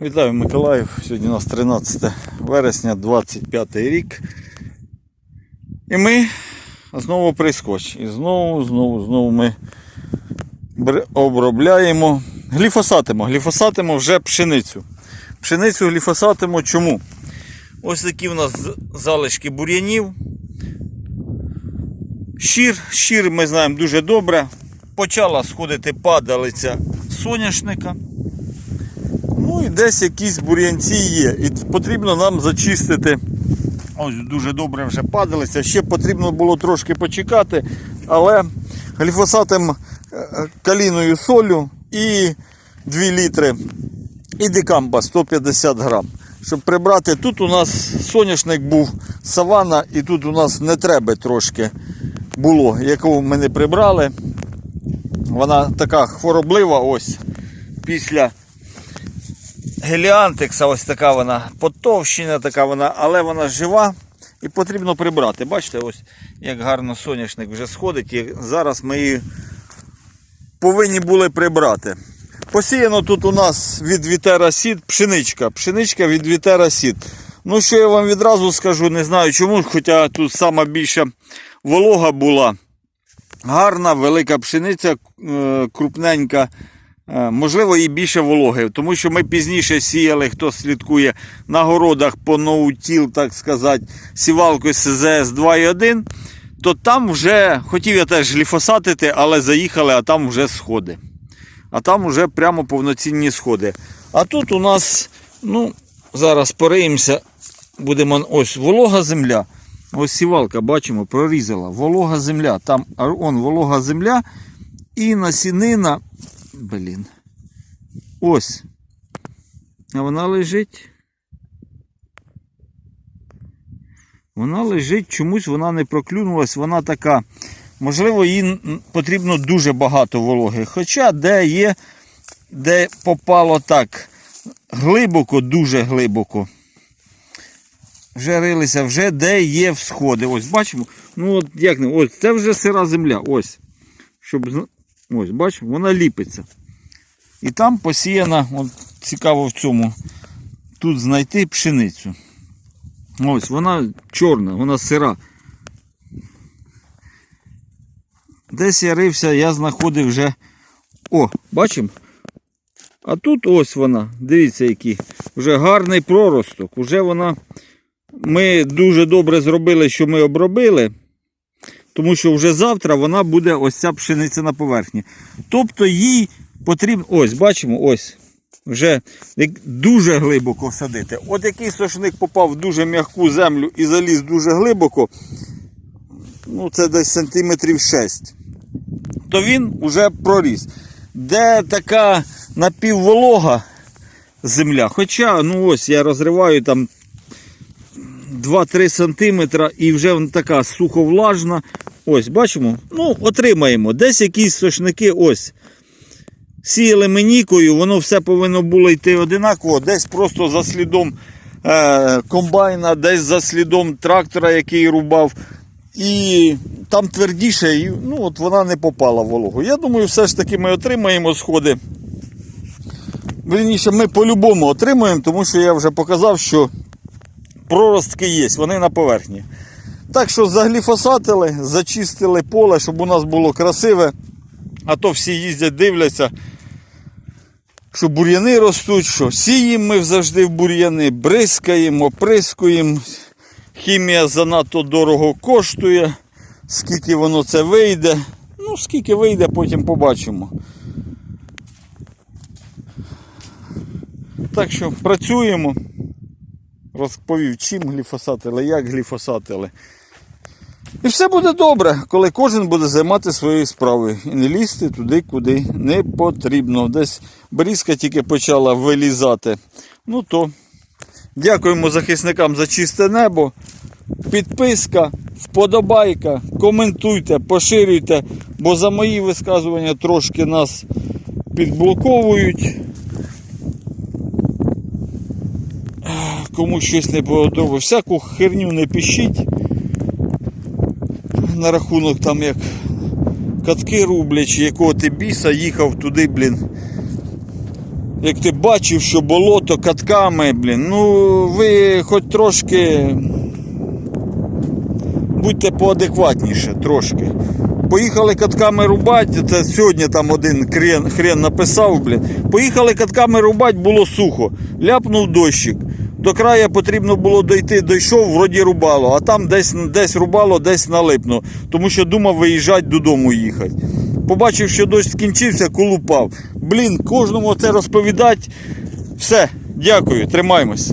Вітаю Миколаїв. Сьогодні у нас 13 вересня, 25 рік. І ми знову прискоч. І знову, знову, знову ми обробляємо. Гліфосатимо. Гліфосатимо вже пшеницю. Пшеницю гліфосатимо чому? Ось такі у нас залишки бур'янів. Щір, щір ми знаємо дуже добре. Почала сходити падалиця соняшника. Ну і десь якісь бур'янці є. І потрібно нам зачистити. Ось дуже добре вже падалися. Ще потрібно було трошки почекати, але гліфосатом е, каліною солю і 2 літри і дикамба 150 грам. Щоб прибрати, тут у нас соняшник був савана, і тут у нас не треба трошки було, яку ми не прибрали. Вона така хвороблива ось після геліантекса, ось така вона потовщена, така вона, але вона жива і потрібно прибрати. Бачите, ось як гарно соняшник вже сходить, і зараз ми її повинні були прибрати. Посіяно тут у нас від Вітера Сід пшеничка. Пшеничка від Вітера Сід. Ну, що я вам відразу скажу, не знаю чому, хоча тут сама більша волога була. Гарна, велика пшениця, е, крупненька. Е, Можливо, і більше вологи, тому що ми пізніше сіяли, хто слідкує на городах по ноутіл, так сказати, сівалкою СЗС 2.1, то там вже хотів я теж гліфосатити, але заїхали, а там вже сходи. А там вже прямо повноцінні сходи. А тут у нас, ну, зараз пориємося, будемо ось волога земля. Ось сівалка, бачимо, прорізала. Волога земля. Там он волога земля і насінина. Блін. Ось. А вона лежить. Вона лежить, чомусь вона не проклюнулась, вона така. Можливо, їй потрібно дуже багато вологи. Хоча де є, де попало так глибоко, дуже глибоко. Вже рилися, вже де є всходи. Ось бачимо. Ну от як не, ось це вже сира земля. Ось. Щоб ось, бачимо, вона ліпиться. І там посіяна, от цікаво в цьому, тут знайти пшеницю. Ось вона чорна, вона сира. Десь я рився, я знаходив вже. О, бачимо? А тут ось вона. Дивіться, який. Вже гарний проросток. Уже вона. Ми дуже добре зробили, що ми обробили. Тому що вже завтра вона буде ось ця пшениця на поверхні. Тобто їй потрібно. Ось, бачимо, ось. Вже дуже глибоко садити. От який сошник попав в дуже м'яку землю і заліз дуже глибоко, ну це десь сантиметрів 6, то він вже проріс. Де така напівволога земля, хоча, ну ось я розриваю там 2-3 см і вже така суховлажна. Ось, бачимо? Ну, отримаємо. Десь якісь сошники, ось. Сіяли менікою, воно все повинно було йти одинаково, десь просто за слідом е, комбайна, десь за слідом трактора, який рубав. І там твердіше, і, ну, от вона не попала в вологу. Я думаю, все ж таки ми отримаємо сходи. Вірніше, ми по-любому отримаємо, тому що я вже показав, що проростки є, вони на поверхні. Так що загліфосатили, зачистили поле, щоб у нас було красиве. А то всі їздять, дивляться, що бур'яни ростуть, що сіємо ми завжди в бур'яни, бризкаємо, оприскуємо. Хімія занадто дорого коштує. Скільки воно це вийде. Ну, скільки вийде, потім побачимо. Так що працюємо. Розповів, чим гліфосатили, як гліфосатили. І все буде добре, коли кожен буде займати своєю справою і не лізти туди, куди не потрібно. Десь брізка тільки почала вилізати. Ну то дякуємо захисникам за чисте небо. Підписка, вподобайка, коментуйте, поширюйте, бо за мої висказування трошки нас підблоковують. Кому щось не подобається, всяку херню не пишіть на рахунок там як катки рублять, чи якого ти біса їхав туди, блін. як ти бачив, що болото катками, блін. Ну, ви хоч трошки. Будьте поадекватніше трошки. Поїхали катками рубати, це сьогодні там один хрен, хрен написав, блін. Поїхали катками рубати, було сухо. Ляпнув дощик. До краю потрібно було дойти, дійшов, вроді рубало, а там десь, десь рубало, десь налипно, тому що думав виїжджати додому їхати. Побачив, що дощ скінчився, колупав. Блін, кожному це розповідати. Все, дякую, тримаємось.